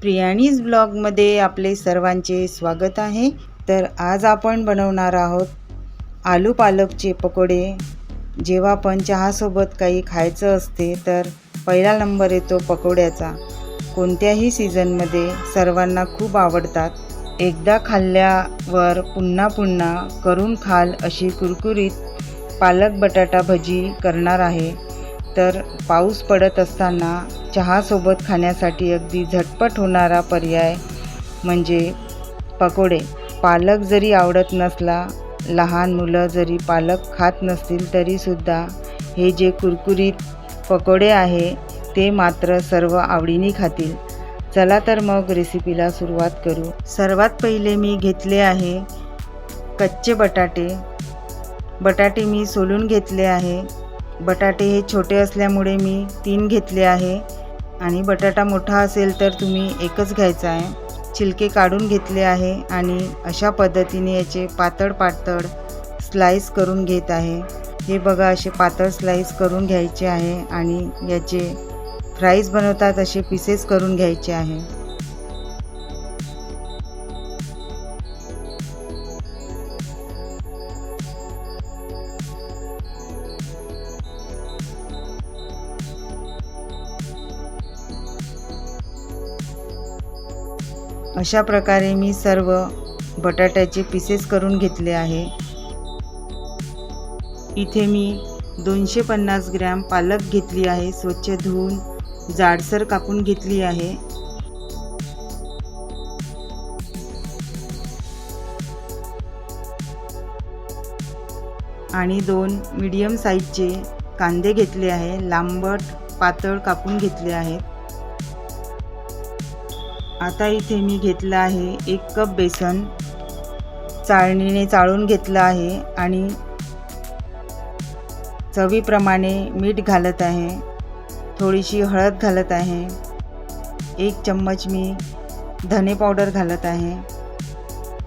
प्रियाणीज ब्लॉगमध्ये आपले सर्वांचे स्वागत आहे. तर आज आपण बनवणार आहोत आलू पालकचे पकोडे. जेव्हा पण चहासोबत काही खायचं असते तर पहिला नंबर येतो पकोड्याचा. कोणत्याही सीझनमध्ये सर्वांना खूप आवडतात. एकदा खाल्ल्यावर पुन्हा पुन्हा करून खाल अशी कुरकुरीत पालक बटाटा भजी करणार आहे. तर पाऊस पडत असताना चहासोबत खाण्यासाठी अगदी झटपट होणारा पर्याय म्हणजे पकोडे. पालक जरी आवडत नसला लहान मुलं जरी पालक खात नसतील तरीसुद्धा हे जे कुरकुरीत पकोडे आहे ते मात्र सर्व आवडीने खातील. चला तर मग रेसिपीला सुरुवात करू. सर्वात पहिले मी घेतले आहे कच्चे बटाटे. बटाटे मी सोलून घेतले आहे. बटाटे हे छोटे असल्यामुळे मी तीन घेतले आहे. आणि बटाटा मोठा असेल तर तुम्ही एकच घ्यायचा आहे. छिलके काढून घेतले आहे आणि अशा पद्धतीने याचे पातळ पातळ स्लाईस करून घेत आहे. हे बघा असे पातळ स्लाईस करून घ्यायचे आहे आणि याचे फ्राईज बनवतात असे पीसेस करून घ्यायचे आहे. अशा प्रकारे मी सर्व बटाट्याचे पीसेस करून घेतले आहे. इथे मी दोनशे पन्नास ग्रॅम पालक घेतली आहे. स्वच्छ धुवून जाडसर कापून घेतली आहे. आणि दोन मीडियम साईजचे कांदे घेतले आहे. लांबट पातळ कापून घेतले आहेत. आता इथे मी घेतलं आहे एक कप बेसन. चाळणीने चाळून घेतलं आहे आणि चवीप्रमाणे मीठ घालत आहे. थोडीशी हळद घालत आहे. एक चम्मच मी धने पावडर घालत आहे.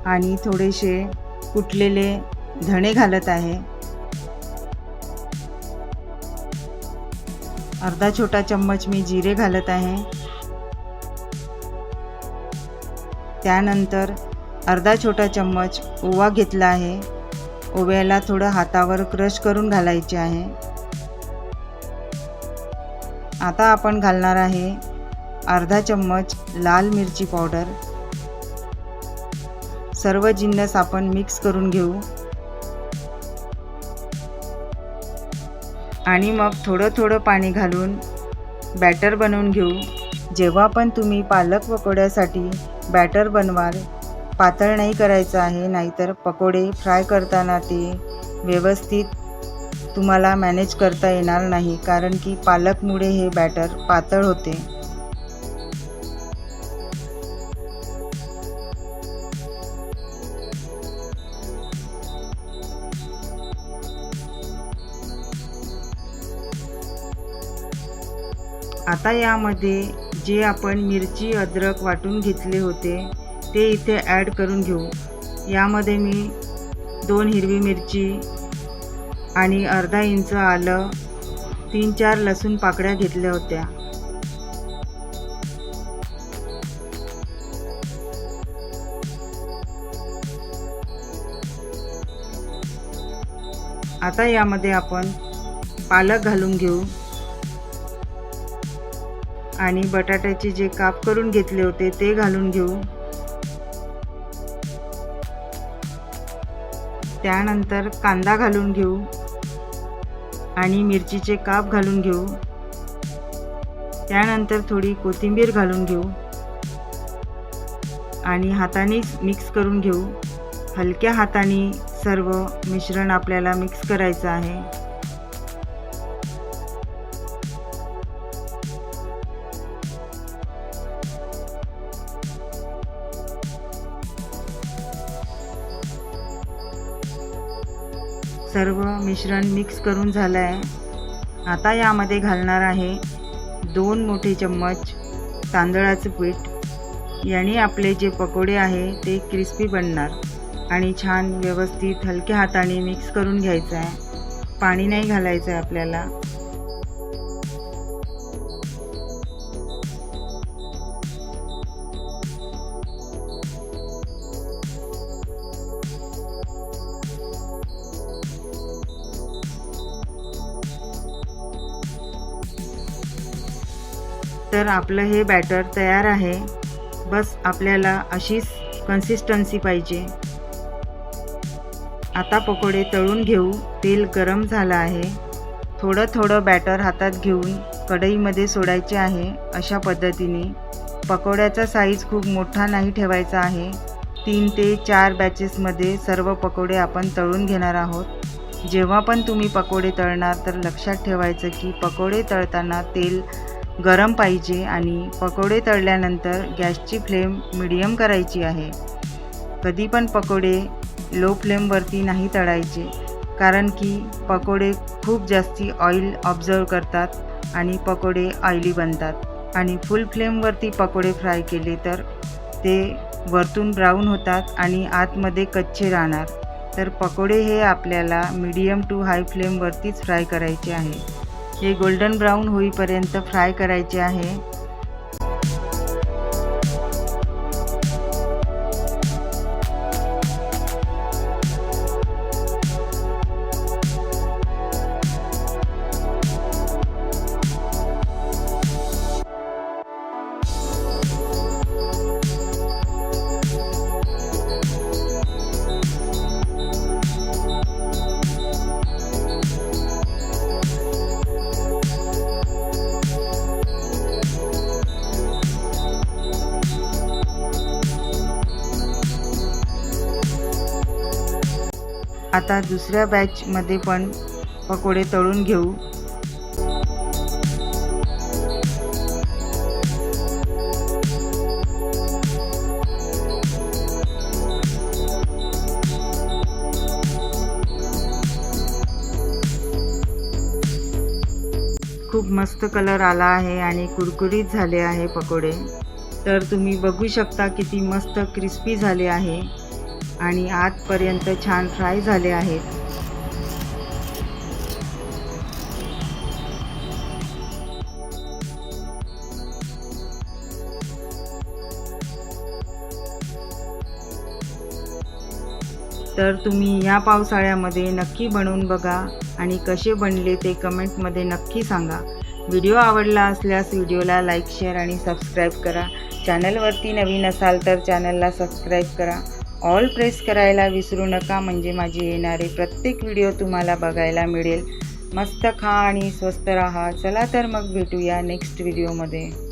आणि थोडेसे कुटलेले धणे घालत आहे. अर्धा छोटा चम्मच मी जिरे घालत आहे. त्यानंतर अर्धा छोटा चम्मच ओवा घेतला आहे. ओव्याला थोडं हातावर क्रश करून घालायचे आहे. आता आपण घालणार आहे अर्धा चम्मच लाल मिरची पावडर. सर्व जिन्नस आपण मिक्स करून घेऊ. आणि मग थोडं थोडं पाणी घालून बॅटर बनवून घेऊ. जेव्हा पण तुम्ही पालक पकोड्यासाठी बॅटर बनवाल पातळ नाही करायचं आहे नाहीतर पकोडे फ्राय करताना ते व्यवस्थित तुम्हाला मॅनेज करता येणार नाही कारण की पालकमुळे हे बॅटर पातळ होते. आता यामध्ये जे आपण मिरची अद्रक वाटून घेतले होते ते इथे ॲड करून घेऊ. यामध्ये मी दोन हिरवी मिरची आणि अर्धा इंच आलं तीन चार लसूण पाकळ्या घेतल्या होत्या. आता यामध्ये आपण पालक घालून घेऊ. आणि बटाट्याचे जे काप करून घेतले होते ते घालून घेऊ. त्यानंतर कांदा घालून घेऊ. आणि मिरचीचे काप घालून घेऊ. त्यानंतर थोडी कोथिंबीर घालून घेऊ. आणि हाताने मिक्स करून घेऊ. हलक्या हाताने सर्व मिश्रण आपल्याला मिक्स करायचं आहे. सर्व मिश्रण मिक्स करून झालं आहे आता यामध्ये घालणार आहे दोन मोठे चम्मच तांदळाचं पीठ. याने आपले जे पकोडे आहे ते क्रिस्पी बनणार आणि छान व्यवस्थित हलक्या हाताने मिक्स करून घ्यायचं आहे पाणी नाही घालायचं आहे आपल्याला. तर आपलं हे बॅटर तयार आहे. बस आपल्याला अशीच कन्सिस्टन्सी पाहिजे. आता पकोडे तळून घेऊ. तेल गरम झालं आहे. थोडं थोडं बॅटर हातात घेऊन कढईमध्ये सोडायचे आहे अशा पद्धतीने. पकोड्याचा साईज खूप मोठा नाही ठेवायचा आहे. तीन ते चार बॅचेसमध्ये सर्व पकोडे आपण तळून घेणार आहोत. जेव्हा पण तुम्ही पकोडे तळणार तर लक्षात ठेवायचं की पकोडे तळताना तेल गरम पाहिजे आणि पकोडे तळल्यानंतर गॅसची फ्लेम मिडियम करायची आहे. कधी पण पकोडे लो फ्लेमवरती नाही तळायचे कारण की पकोडे खूप जास्ती ऑइल ऑब्झर्व करतात आणि पकोडे ऑइली बनतात. आणि फुल फ्लेमवरती पकोडे फ्राय केले तर ते वरतून ब्राऊन होतात आणि आतमध्ये कच्चे राहणार. तर पकोडे हे आपल्याला मीडियम टू हाय फ्लेमवरतीच फ्राय करायचे आहे. हे गोल्डन ब्राऊन होईपर्यंत फ्राय करायचे आहे. आता दुसऱ्या बॅचमध्ये पण पकोडे तळून घेऊ. खूप मस्त कलर आला आहे आणि कुरकुरीत झाले आहे पकोडे. तर तुम्ही बघू शकता किती मस्त क्रिस्पी झाले आहे. आणि आतपर्यंत छान फ्राय झाले आहेत. तर तुम्ही या पावसाळ्यामध्ये नक्की बनवून बघा आणि कसे बनले ते कमेंटमध्ये नक्की सांगा. व्हिडिओ आवडला असल्यास व्हिडिओला लाईक शेअर आणि सबस्क्राईब करा. चॅनलवरती नवीन असाल तर चॅनलला सबस्क्राईब करा. ऑल प्रेस करायला विसरू नका म्हणजे माझी येणारे प्रत्येक व्हिडिओ तुम्हाला बघायला मिळेल. मस्त खा आणि स्वस्त राहा. चला तर मग भेटूया नेक्स्ट व्हिडिओमध्ये